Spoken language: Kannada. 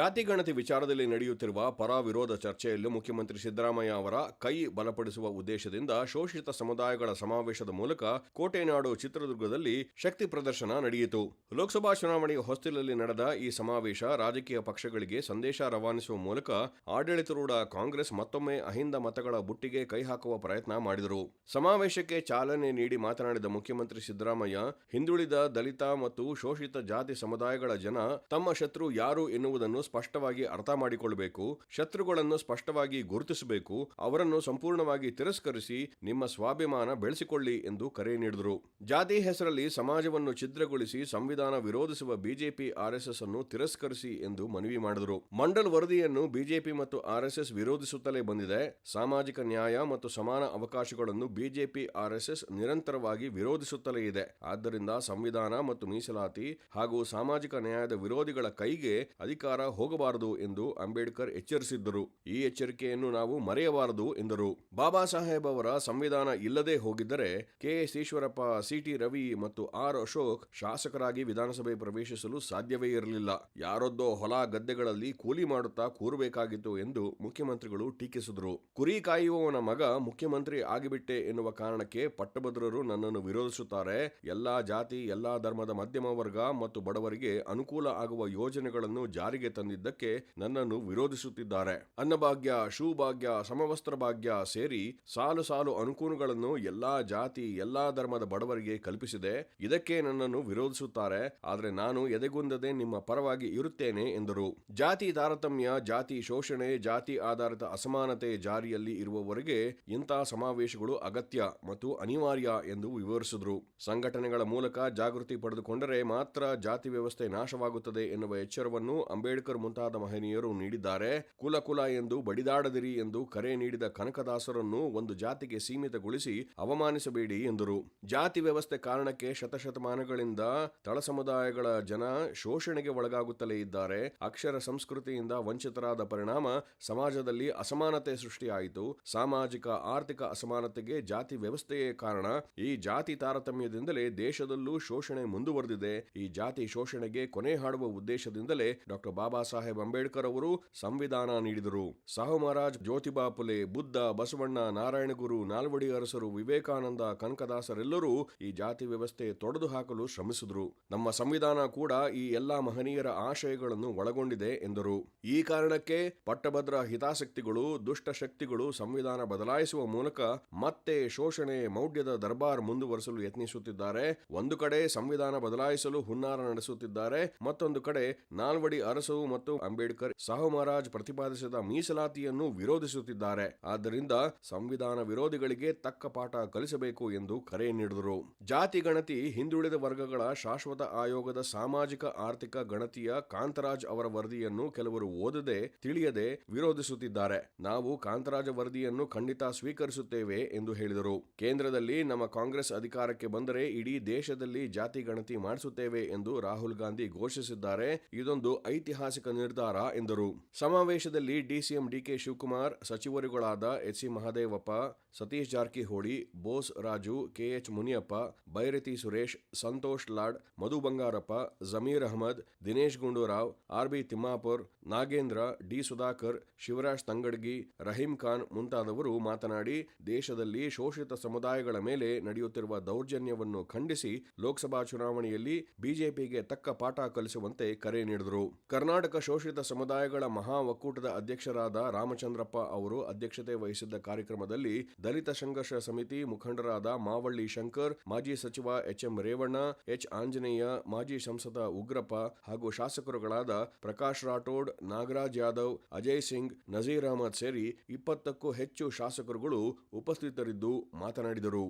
ಜಾತಿ ಗಣತಿ ವಿಚಾರದಲ್ಲಿ ನಡೆಯುತ್ತಿರುವ ಪರ ವಿರೋಧ ಚರ್ಚೆಯಲ್ಲಿ ಮುಖ್ಯಮಂತ್ರಿ ಸಿದ್ದರಾಮಯ್ಯ ಅವರ ಕೈ ಬಲಪಡಿಸುವ ಉದ್ದೇಶದಿಂದ ಶೋಷಿತ ಸಮುದಾಯಗಳ ಸಮಾವೇಶದ ಮೂಲಕ ಕೋಟೆನಾಡು ಚಿತ್ರದುರ್ಗದಲ್ಲಿ ಶಕ್ತಿ ಪ್ರದರ್ಶನ ನಡೆಯಿತು. ಲೋಕಸಭಾ ಚುನಾವಣೆಯ ಹೊಸ್ತಿಲಲ್ಲಿ ನಡೆದ ಈ ಸಮಾವೇಶ ರಾಜಕೀಯ ಪಕ್ಷಗಳಿಗೆ ಸಂದೇಶ ರವಾನಿಸುವ ಮೂಲಕ ಆಡಳಿತಾರೂಢ ಕಾಂಗ್ರೆಸ್ ಮತ್ತೊಮ್ಮೆ ಅಹಿಂದ ಮತಗಳ ಬುಟ್ಟಿಗೆ ಕೈ ಹಾಕುವ ಪ್ರಯತ್ನ ಮಾಡಿದರು. ಸಮಾವೇಶಕ್ಕೆ ಚಾಲನೆ ನೀಡಿ ಮಾತನಾಡಿದ ಮುಖ್ಯಮಂತ್ರಿ ಸಿದ್ದರಾಮಯ್ಯ, ಹಿಂದುಳಿದ ದಲಿತ ಮತ್ತು ಶೋಷಿತ ಜಾತಿ ಸಮುದಾಯಗಳ ಜನ ತಮ್ಮ ಶತ್ರು ಯಾರು ಎನ್ನುವುದನ್ನು ಸ್ಪಷ್ಟವಾಗಿ ಅರ್ಥ ಮಾಡಿಕೊಳ್ಳಬೇಕು ಶತ್ರುಗಳನ್ನು ಸ್ಪಷ್ಟವಾಗಿ ಗುರುತಿಸಬೇಕು, ಅವರನ್ನು ಸಂಪೂರ್ಣವಾಗಿ ತಿರಸ್ಕರಿಸಿ ನಿಮ್ಮ ಸ್ವಾಭಿಮಾನ ಬೆಳೆಸಿಕೊಳ್ಳಿ ಎಂದು ಕರೆ ನೀಡಿದರು. ಜಾತಿ ಹೆಸರಲ್ಲಿ ಸಮಾಜವನ್ನು ಛಿದ್ರಗೊಳಿಸಿ ಸಂವಿಧಾನ ವಿರೋಧಿಸುವ ಬಿಜೆಪಿ ಆರ್ಎಸ್ಎಸ್ ಅನ್ನು ತಿರಸ್ಕರಿಸಿ ಎಂದು ಮನವಿ ಮಾಡಿದರು. ಮಂಡಲ್ ವರದಿಯನ್ನು ಬಿಜೆಪಿ ಮತ್ತು ಆರ್ಎಸ್ಎಸ್ ವಿರೋಧಿಸುತ್ತಲೇ ಬಂದಿದೆ. ಸಾಮಾಜಿಕ ನ್ಯಾಯ ಮತ್ತು ಸಮಾನ ಅವಕಾಶಗಳನ್ನು ಬಿಜೆಪಿ ಆರ್ಎಸ್ಎಸ್ ನಿರಂತರವಾಗಿ ವಿರೋಧಿಸುತ್ತಲೇ ಇದೆ. ಆದ್ದರಿಂದ ಸಂವಿಧಾನ ಮತ್ತು ಮೀಸಲಾತಿ ಹಾಗೂ ಸಾಮಾಜಿಕ ನ್ಯಾಯದ ವಿರೋಧಿಗಳ ಕೈಗೆ ಅಧಿಕಾರ ಹೋಗಬಾರದು ಎಂದು ಅಂಬೇಡ್ಕರ್ ಎಚ್ಚರಿಸಿದ್ದರು. ಈ ಎಚ್ಚರಿಕೆಯನ್ನು ನಾವು ಮರೆಯಬಾರದು ಎಂದರು. ಬಾಬಾ ಸಾಹೇಬ್ ಅವರ ಸಂವಿಧಾನ ಇಲ್ಲದೆ ಹೋಗಿದ್ದರೆ ಕೆಎಸ್ ಈಶ್ವರಪ್ಪ ಸಿಟಿ ರವಿ ಮತ್ತು ಆರ್ ಅಶೋಕ್ ಶಾಸಕರಾಗಿ ವಿಧಾನಸಭೆ ಪ್ರವೇಶಿಸಲು ಸಾಧ್ಯವೇ ಇರಲಿಲ್ಲ. ಯಾರೊದ್ದೋ ಹೊಲ ಗದ್ದೆಗಳಲ್ಲಿ ಕೂಲಿ ಮಾಡುತ್ತಾ ಕೂರಬೇಕಾಗಿತ್ತು ಎಂದು ಮುಖ್ಯಮಂತ್ರಿಗಳು ಟೀಕಿಸಿದರು. ಕುರಿ ಕಾಯುವವನ ಮಗ ಮುಖ್ಯಮಂತ್ರಿ ಆಗಿಬಿಟ್ಟೆ ಎನ್ನುವ ಕಾರಣಕ್ಕೆ ಪಟ್ಟಭದ್ರರು ನನ್ನನ್ನು ವಿರೋಧಿಸುತ್ತಾರೆ. ಎಲ್ಲಾ ಜಾತಿ, ಎಲ್ಲಾ ಧರ್ಮದ ಮಧ್ಯಮ ವರ್ಗ ಮತ್ತು ಬಡವರಿಗೆ ಅನುಕೂಲ ಆಗುವ ಯೋಜನೆಗಳನ್ನು ಜಾರಿಗೆ ತಂದಿದ್ದಕ್ಕೆ ನನ್ನನ್ನು ವಿರೋಧಿಸುತ್ತಿದ್ದಾರೆ. ಅನ್ನಭಾಗ್ಯ, ಶೂಭಾಗ್ಯ ಸಮವಸ್ತ್ರ ಭಾಗ್ಯ ಸೇರಿ ಸಾಲು ಸಾಲು ಅನುಕೂಲಗಳನ್ನು ಎಲ್ಲಾ ಜಾತಿ, ಎಲ್ಲಾ ಧರ್ಮದ ಬಡವರಿಗೆ ಕಲ್ಪಿಸಿದೆ. ಇದಕ್ಕೆ ನನ್ನನ್ನು ವಿರೋಧಿಸುತ್ತಾರೆ. ಆದರೆ ನಾನು ಎದೆಗುಂದದೆ ನಿಮ್ಮ ಪರವಾಗಿ ಇರುತ್ತೇನೆ ಎಂದರು. ಜಾತಿ ತಾರತಮ್ಯ, ಜಾತಿ ಶೋಷಣೆ, ಜಾತಿ ಆಧಾರಿತ ಅಸಮಾನತೆ ಜಾರಿಯಲ್ಲಿ ಇರುವವರೆಗೆ ಇಂತಹ ಸಮಾವೇಶಗಳು ಅಗತ್ಯ ಮತ್ತು ಅನಿವಾರ್ಯ ಎಂದು ವಿವರಿಸಿದರು. ಸಂಘಟನೆಗಳ ಮೂಲಕ ಜಾಗೃತಿ ಪಡೆದುಕೊಂಡರೆ ಮಾತ್ರ ಜಾತಿ ವ್ಯವಸ್ಥೆ ನಾಶವಾಗುತ್ತದೆ ಎನ್ನುವ ಎಚ್ಚರವನ್ನು ಅಂಬೇಡ್ಕರ್ ಮುಂತಾದ ಮಹನೀಯರು ನೀಡಿದ್ದಾರೆ. ಕುಲ ಕುಲ ಎಂದು ಬಡಿದಾಡದಿರಿ ಎಂದು ಕರೆ ನೀಡಿದ ಕನಕದಾಸರನ್ನು ಒಂದು ಜಾತಿಗೆ ಸೀಮಿತಗೊಳಿಸಿ ಅವಮಾನಿಸಬೇಡಿ ಎಂದರು. ಜಾತಿ ವ್ಯವಸ್ಥೆ ಕಾರಣಕ್ಕೆ ಶತಶತಮಾನಗಳಿಂದ ತಳ ಸಮುದಾಯಗಳ ಜನ ಶೋಷಣೆಗೆ ಒಳಗಾಗುತ್ತಲೇ ಇದ್ದಾರೆ. ಅಕ್ಷರ ಸಂಸ್ಕೃತಿಯಿಂದ ವಂಚಿತರಾದ ಪರಿಣಾಮ ಸಮಾಜದಲ್ಲಿ ಅಸಮಾನತೆ ಸೃಷ್ಟಿಯಾಯಿತು. ಸಾಮಾಜಿಕ, ಆರ್ಥಿಕ ಅಸಮಾನತೆಗೆ ಜಾತಿ ವ್ಯವಸ್ಥೆಯೇ ಕಾರಣ. ಈ ಜಾತಿ ತಾರತಮ್ಯದಿಂದಲೇ ದೇಶದಲ್ಲೂ ಶೋಷಣೆ ಮುಂದುವರೆದಿದೆ. ಈ ಜಾತಿ ಶೋಷಣೆಗೆ ಕೊನೆ ಹಾಡುವ ಉದ್ದೇಶದಿಂದಲೇ ಡಾಕ್ಟರ್ ಬಾಬಾ ಸಾಹೇಬ್ ಅಂಬೇಡ್ಕರ್ ಅವರು ಸಂವಿಧಾನ ನೀಡಿದರು. ಸಾಹು ಮಹಾರಾಜ್, ಜ್ಯೋತಿಬಾ ಫುಲೆ, ಬುದ್ಧ, ಬಸವಣ್ಣ, ನಾರಾಯಣಗುರು, ನಾಲ್ವಡಿ ಅರಸರು, ವಿವೇಕಾನಂದ, ಕನಕದಾಸರೆಲ್ಲರೂ ಈ ಜಾತಿ ವ್ಯವಸ್ಥೆ ತೊಡೆದು ಹಾಕಲು ಶ್ರಮಿಸಿದರು. ನಮ್ಮ ಸಂವಿಧಾನ ಕೂಡ ಈ ಎಲ್ಲಾ ಮಹನೀಯರ ಆಶಯಗಳನ್ನು ಒಳಗೊಂಡಿದೆ ಎಂದರು. ಈ ಕಾರಣಕ್ಕೆ ಪಟ್ಟಭದ್ರ ಹಿತಾಸಕ್ತಿಗಳು, ದುಷ್ಟ ಶಕ್ತಿಗಳು ಸಂವಿಧಾನ ಬದಲಾಯಿಸುವ ಮೂಲಕ ಮತ್ತೆ ಶೋಷಣೆ, ಮೌಢ್ಯದ ದರ್ಬಾರ್ ಮುಂದುವರಿಸಲು ಯತ್ನಿಸುತ್ತಿದ್ದಾರೆ. ಒಂದು ಕಡೆ ಸಂವಿಧಾನ ಬದಲಾಯಿಸಲು ಹುನ್ನಾರ ನಡೆಸುತ್ತಿದ್ದಾರೆ. ಮತ್ತೊಂದು ಕಡೆ ನಾಲ್ವಡಿ ಅರಸು ಮತ್ತು ಅಂಬೇಡ್ಕರ್ ಸಾಹು ಮಹಾರಾಜ್ ಪ್ರತಿಪಾದಿಸಿದ ಮೀಸಲಾತಿಯನ್ನು ವಿರೋಧಿಸುತ್ತಿದ್ದಾರೆ. ಆದ್ದರಿಂದ ಸಂವಿಧಾನ ವಿರೋಧಿಗಳಿಗೆ ತಕ್ಕ ಪಾಠ ಕಲಿಸಬೇಕು ಎಂದು ಕರೆ ನೀಡಿದರು. ಜಾತಿ ಗಣತಿ, ಹಿಂದುಳಿದ ವರ್ಗಗಳ ಶಾಶ್ವತ ಆಯೋಗದ ಸಾಮಾಜಿಕ, ಆರ್ಥಿಕ ಗಣತಿಯ ಕಾಂತರಾಜ್ ಅವರ ವರದಿಯನ್ನು ಕೆಲವರು ಓದದೆ, ತಿಳಿಯದೆ ವಿರೋಧಿಸುತ್ತಿದ್ದಾರೆ. ನಾವು ಕಾಂತರಾಜ ವರದಿಯನ್ನು ಖಂಡಿತ ಸ್ವೀಕರಿಸುತ್ತೇವೆ ಎಂದು ಹೇಳಿದರು. ಕೇಂದ್ರದಲ್ಲಿ ನಮ್ಮ ಕಾಂಗ್ರೆಸ್ ಅಧಿಕಾರಕ್ಕೆ ಬಂದರೆ ಇಡೀ ದೇಶದಲ್ಲಿ ಜಾತಿ ಗಣತಿ ಮಾಡಿಸುತ್ತೇವೆ ಎಂದು ರಾಹುಲ್ ಗಾಂಧಿ ಘೋಷಿಸಿದ್ದಾರೆ. ಇದೊಂದು ಐತಿಹಾಸಿಕ ನಿರ್ಧಾರ ಎಂದರು. ಸಮಾವೇಶದಲ್ಲಿ ಡಿಸಿಎಂ ಡಿಕೆ ಶಿವಕುಮಾರ್, ಸಚಿವರುಗಳಾದ H C Mahadevappa, Satish Jarkiholi, Bose Raju K H Muniyappa, Byrathi Suresh, Santosh Lad, Madhu Bangarappa, Zameer Ahmed, Dinesh Gundu Rao R B Timmapur, Nagendra, D Sudhakar, Shivaraj ತಂಗಡ್ಗಿ, Rahim Khan ಮುಂತಾದವರು ಮಾತನಾಡಿ, ದೇಶದಲ್ಲಿ ಶೋಷಿತ ಸಮುದಾಯಗಳ ಮೇಲೆ ನಡೆಯುತ್ತಿರುವ ದೌರ್ಜನ್ಯವನ್ನು ಖಂಡಿಸಿ ಲೋಕಸಭಾ ಚುನಾವಣೆಯಲ್ಲಿ ಬಿಜೆಪಿಗೆ ತಕ್ಕ ಪಾಠ ಕಲಿಸುವಂತೆ ಕರೆ ನೀಡಿದರು. ಕರ್ನಾಟಕ ಶೋಷಿತ ಸಮುದಾಯಗಳ ಮಹಾ ಒಕ್ಕೂಟದ ಅಧ್ಯಕ್ಷರಾದ ರಾಮಚಂದ್ರಪ್ಪ ಅವರು ಅಧ್ಯಕ್ಷತೆ ವಹಿಸಿದ್ದ ಕಾರ್ಯಕ್ರಮದಲ್ಲಿ ದಲಿತ ಸಂಘರ್ಷ ಸಮಿತಿ ಮುಖಂಡರಾದ ಮಾವಳ್ಳಿ ಶಂಕರ್, ಮಾಜಿ ಸಚಿವ ಎಚ್ಎಂ ರೇವಣ್ಣ, ಎಚ್ ಆಂಜನೇಯ, ಮಾಜಿ ಸಂಸದ ಉಗ್ರಪ್ಪ ಹಾಗೂ ಶಾಸಕರುಗಳಾದ ಪ್ರಕಾಶ್ ರಾಠೋಡ್, ನಾಗರಾಜ್ ಯಾದವ್, ಅಜಯ್ ಸಿಂಗ್, ನಜೀರ್ ಅಹಮದ್ ಸೇರಿ ಇಪ್ಪತ್ತಕ್ಕೂ ಹೆಚ್ಚು ಶಾಸಕರುಗಳು ಉಪಸ್ಥಿತರಿದ್ದು ಮಾತನಾಡಿದರು.